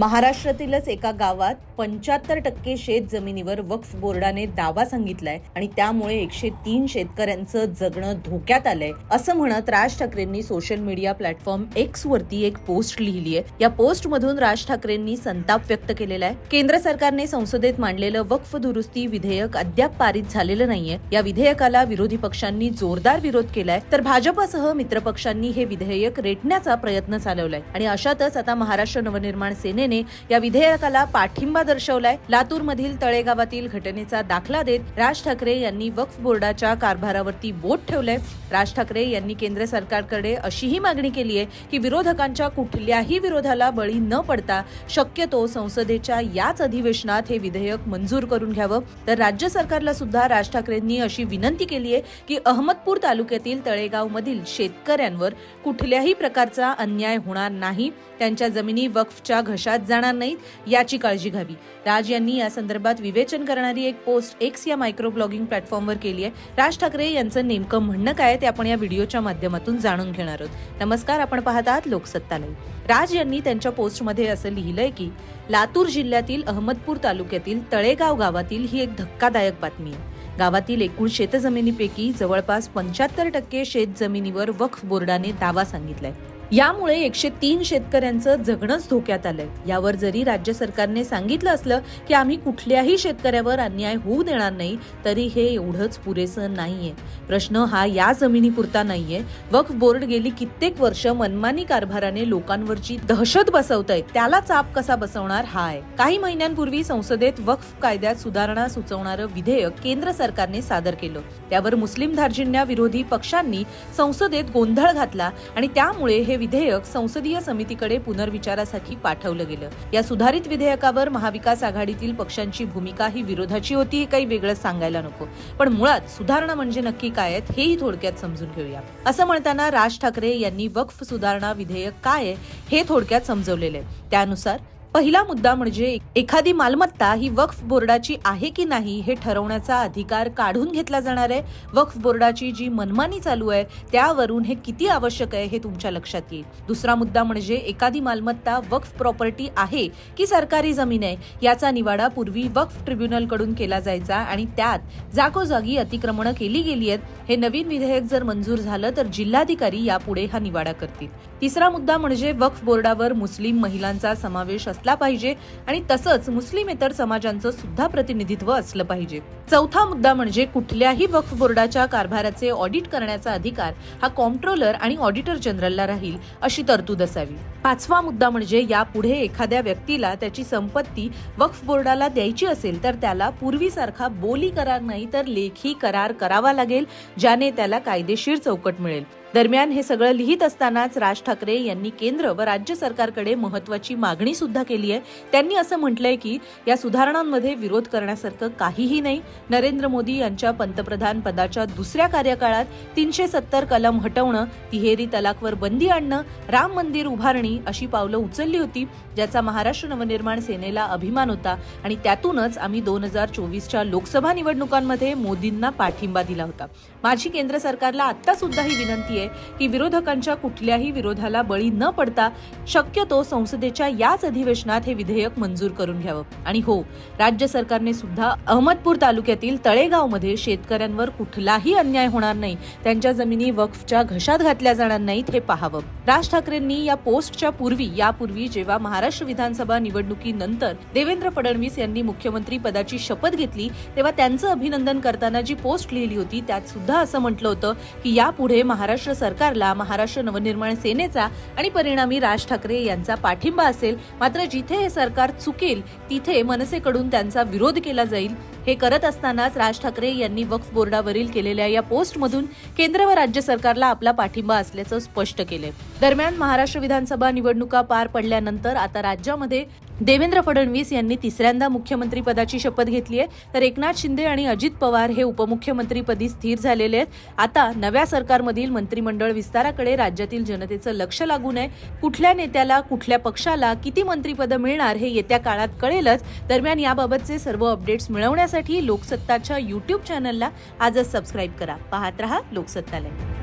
महाराष्ट्रातीलच एका गावात पंच्याहत्तर टक्के शेत जमिनीवर वक्फ बोर्डाने दावा सांगितलाय आणि त्यामुळे एकशे तीन शेतकऱ्यांचं जगणं धोक्यात आलंय. असं म्हणत राज ठाकरेंनी सोशल मीडिया प्लॅटफॉर्म एक्स वरती एक पोस्ट लिहिली आहे. या पोस्ट मधून राज ठाकरेंनी संताप व्यक्त केलेला आहे. केंद्र सरकारने संसदेत मांडलेलं वक्फ दुरुस्ती विधेयक अद्याप पारित झालेलं नाहीये. या विधेयकाला विरोधी पक्षांनी जोरदार विरोध केलाय. तर भाजपासह मित्रपक्षांनी हे विधेयक रेटण्याचा प्रयत्न चालवलाय. आणि अशातच आता महाराष्ट्र नवनिर्माण सेने सेनेने या विधेयकाला पाठिंबा दर्शवलाय. लातूरमधील तळेगावातील घटनेचा दाखला देत राज ठाकरे यांनी वक्फ बोर्डाच्या कारभारावरती बोट ठेवलंय. राज ठाकरे यांनी केंद्र सरकारकडे अशीही मागणी केली आहे की विरोधकांच्या कुठल्याही विरोधाला बळी न पडता शक्यतो संसदेच्या याच अधिवेशनात हे विधेयक मंजूर करून घ्यावं. तर राज्य सरकारला सुद्धा राज ठाकरेंनी अशी विनंती केली आहे की अहमदपूर तालुक्यातील तळेगाव मधील शेतकऱ्यांवर कुठल्याही प्रकारचा अन्याय होणार नाही. त्यांच्या जमिनी वक्फच्या घशात जाणार नाहीत याची काळजी घ्यावी. राज यांनी या संदर्भात विवेचन करणारी एक पोस्ट एक्स या मायक्रो ब्लॉगिंग प्लॅटफॉर्मवर केली आहे. राज ठाकरे यांचं नेमकं म्हणणं काय ते आपण या व्हिडिओच्या माध्यमातून जाणून घेणार आहोत. नमस्कार आपण पाहत आहात लोकसत्ता लोकसत्तालय राज यांनी त्यांच्या पोस्टमध्ये असं लिहिलंय की लातूर जिल्ह्यातील अहमदपूर तालुक्यातील तळेगाव गावातील ही एक धक्कादायक बातमी आहे. गावातील एकूण शेतजमिनीपैकी जवळपास पंच्याहत्तर टक्के शेतजमिनीवर वक्फ बोर्डाने दावा सांगितलाय. यामुळे एकशे तीन शेतकऱ्यांचं जगणंच धोक्यात आलंय. यावर जरी राज्य सरकारने सांगितलं असलं की आम्ही कुठल्याही शेतकऱ्यावर अन्याय होऊ देणार नाही तरी हे एवढंच पुरेसं नाहीये. प्रश्न हा या जमिनीपुरता नाहीये. वक्फ बोर्ड गेली कित्येक वर्ष मनमानी कारभाराने लोकांवरची दहशत बसवतंय. त्याला चाप कसा बसवणार हा आहे. काही महिन्यांपूर्वी संसदेत वक्फ कायद्यात सुधारणा सुचवणारं विधेयक केंद्र सरकारने सादर केलं. त्यावर मुस्लिम धार्जिण्या विरोधी पक्षांनी संसदेत गोंधळ घातला आणि त्यामुळे हे विधेयक संसदीय समितीकडे पुनर्विचारासाठी पाठवलं गेलं. या सुधारित विधेयकावर महाविकास आघाडीतील पक्षांची भूमिका ही विरोधाची होती हे काही वेगळंच सांगायला नको. पण मुळात सुधारणा म्हणजे नक्की काय आहेत हेही थोडक्यात समजून घेऊया. असं म्हणताना राज ठाकरे यांनी वक्फ सुधारणा विधेयक काय आहे हे थोडक्यात समजवलेलं आहे. त्यानुसार पहिला मुद्दा म्हणजे एखादी मालमत्ता ही वक्फ बोर्डाची आहे की नाही हे ठरवण्याचा अधिकार काढून घेतला जाणार आहे. वक्फ बोर्डाची जी मनमानी चालू आहे त्यावरून हे किती आवश्यक आहे हे तुमच्या लक्षात येईल. दुसरा मुद्दा म्हणजे एखादी मालमत्ता वक्फ प्रॉपर्टी आहे की सरकारी जमीन आहे याचा निवाडा पूर्वी वक्फ ट्रिब्युनलकडून केला जायचा आणि त्यात जागोजागी अतिक्रमणं केली गेली आहेत. हे नवीन विधेयक जर मंजूर झालं तर जिल्हाधिकारी यापुढे हा निवाडा करतील. तिसरा मुद्दा म्हणजे वक्फ बोर्डावर मुस्लिम महिलांचा समावेश असला पाहिजे आणि तसंच मुस्लिमेतर समाजांचं सुद्धा प्रतिनिधित्व असलं पाहिजे. चौथा मुद्दा म्हणजे कुठल्याही वक्फ बोर्डाच्या कारभाराचे ऑडिट करण्याचा अधिकार हा कॉम्प्ट्रोलर आणि ऑडिटर जनरलला राहील अशी तरतूद असावी. पाचवा मुद्दा म्हणजे यापुढे एखाद्या व्यक्तीला त्याची संपत्ती वक्फ बोर्डाला द्यायची असेल तर त्याला पूर्वीसारखा बोली करार नाही तर लेखी करार करावा लागेल ज्याने त्याला कायदेशीर चौकट मिळेल. दरम्यान हे सगळं लिहित असतानाच राज ठाकरे यांनी केंद्र व राज्य सरकारकडे महत्वाची मागणी सुद्धा केली आहे. त्यांनी असं म्हटलंय की या सुधारणांमध्ये विरोध करण्यासारखं काहीही नाही. नरेंद्र मोदी यांच्या पंतप्रधान पदाच्या दुसऱ्या कार्यकाळात तीनशे सत्तर कलम हटवणं तिहेरी तलाकवर बंदी आणणं राम मंदिर उभारणी अशी पावलं उचलली होती ज्याचा महाराष्ट्र नवनिर्माण सेनेला अभिमान होता. आणि त्यातूनच आम्ही दोन हजार चोवीसच्या लोकसभा निवडणुकांमध्ये मोदींना पाठिंबा दिला होता. माझी केंद्र सरकारला आता सुद्धा ही विनंती आहे की विरोधकांच्या कुठल्याही विरोधाला बळी न पडता शक्यतो संसदेच्या याच अधिवेशनात हे विधेयक मंजूर करून घ्यावं. आणि हो राज्य सरकारने सुद्धा अहमदपूर तालुक्यातील तळेगावमध्ये शेतकऱ्यांवर कुठलाही अन्याय होणार नाही त्यांच्या जमिनी वक्फच्या घशात घातल्या जाणार नाहीत हे पाहावं. राज ठाकरेंनी या पोस्टच्या पूर्वी यापूर्वी जेव्हा महाराष्ट्र विधानसभा निवडणुकीनंतर देवेंद्र फडणवीस यांनी मुख्यमंत्री पदाची शपथ घेतली तेव्हा त्यांचं अभिनंदन करताना जी पोस्ट लिहिली होती त्यात सुद्धा असं म्हटलं होतं की यापुढे महाराष्ट्र सरकारला महाराष्ट्र नवनिर्माण सेनेचा आणि परिणामी राज ठाकरे यांचा पाठिंबा असेल मात्र जिथे हे सरकार चुकेल तिथे मनसेकडून त्यांचा विरोध केला जाईल. हे करत असतानाच राज ठाकरे यांनी वक्फ बोर्डावरील केलेल्या या पोस्टमधून केंद्र व राज्य सरकारला आपला पाठिंबा असल्याचं स्पष्ट केलंय. दरम्यान महाराष्ट्र विधानसभा निवडणुका पार पडल्यानंतर आता राज्यामध्ये देवेंद्र फडणवीस यांनी तिसऱ्यांदा मुख्यमंत्री पदाची शपथ घेतली आहे तर एकनाथ शिंदे आणि अजित पवार हे उपमुख्यमंत्रीपदी स्थिर झालेले आहेत. आता नव्या सरकारमधील मंत्रिमंडळ विस्ताराकडे राज्यातील जनतेचं लक्ष लागू नये. कुठल्या नेत्याला कुठल्या पक्षाला किती मंत्रिपदं मिळणार हे येत्या काळात कळेलच. दरम्यान याबाबतचे सर्व अपडेट्स मिळवण्यासाठी लोकसत्ताच्या युट्यूब चॅनलला आजच सबस्क्राईब करा. पाहत रहा लोकसत्तालय